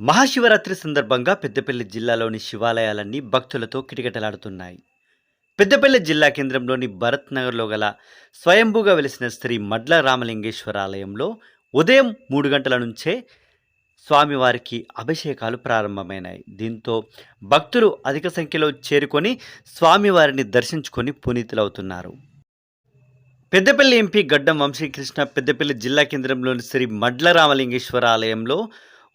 మహాశివరాత్రి సందర్భంగా పెద్దపల్లి జిల్లాలోని శివాలయాలన్నీ భక్తులతో కిటకిటలాడుతున్నాయి. పెద్దపల్లి జిల్లా కేంద్రంలోని భరత్ నగర్లో గల స్వయంభూగా వెలిసిన శ్రీ మడ్ల రామలింగేశ్వర ఆలయంలో ఉదయం మూడు గంటల నుంచే స్వామివారికి అభిషేకాలు ప్రారంభమైనాయి. దీంతో భక్తులు అధిక సంఖ్యలో చేరుకొని స్వామివారిని దర్శించుకొని పునీతులవుతున్నారు. పెద్దపల్లి ఎంపీ గడ్డం వంశీకృష్ణ పెద్దపల్లి జిల్లా కేంద్రంలోని శ్రీ మడ్ల రామలింగేశ్వర ఆలయంలో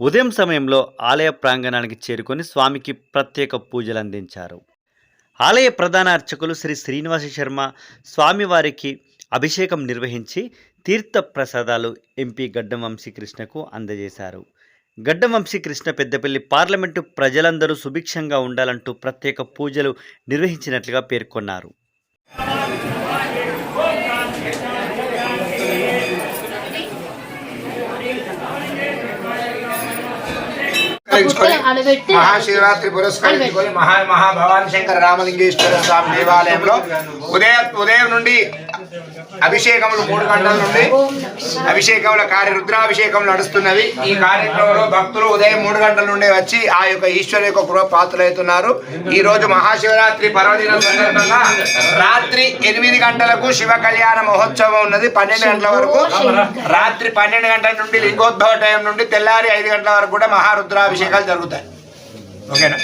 ఉదయం సమయంలో ఆలయ ప్రాంగణానికి చేరుకొని స్వామికి ప్రత్యేక పూజలు అందించారు. ఆలయ ప్రధాన అర్చకులు శ్రీ శ్రీనివాస శర్మ స్వామివారికి అభిషేకం నిర్వహించి తీర్థ ప్రసాదాలు ఎంపీ గడ్డం వంశీకృష్ణకు అందజేశారు. గడ్డం వంశీకృష్ణ పెద్దపల్లి పార్లమెంటు ప్రజలందరూ సుభిక్షంగా ఉండాలంటూ ప్రత్యేక పూజలు నిర్వహించినట్లుగా పేర్కొన్నారు. మహాశివరాత్రి పురస్కరించుకొని మహా మహాభవాని శంకర రామలింగేశ్వర స్వామి దేవాలయంలో ఉదయం ఉదయం నుండి అభిషేకములు మూడు గంటల నుండి అభిషేకముల కార్య రుద్రాభిషేకం నడుస్తున్నవి. ఈ కార్యక్రమంలో భక్తులు ఉదయం మూడు గంటల నుండి వచ్చి ఆ యొక్క ఈశ్వరు యొక్క కృప పాత్రలవుతున్నారు ఈ రోజు మహాశివరాత్రి పర్వదినం సందర్భంగా రాత్రి ఎనిమిది గంటలకు శివ కళ్యాణ మహోత్సవం ఉన్నది. పన్నెండు గంటల వరకు. రాత్రి పన్నెండు గంటల నుండి లింగోద్భవ టైం నుండి తెల్లారి ఐదు గంటల వరకు కూడా మహారుద్రాభిషేకాలు జరుగుతాయి. ఓకేనా?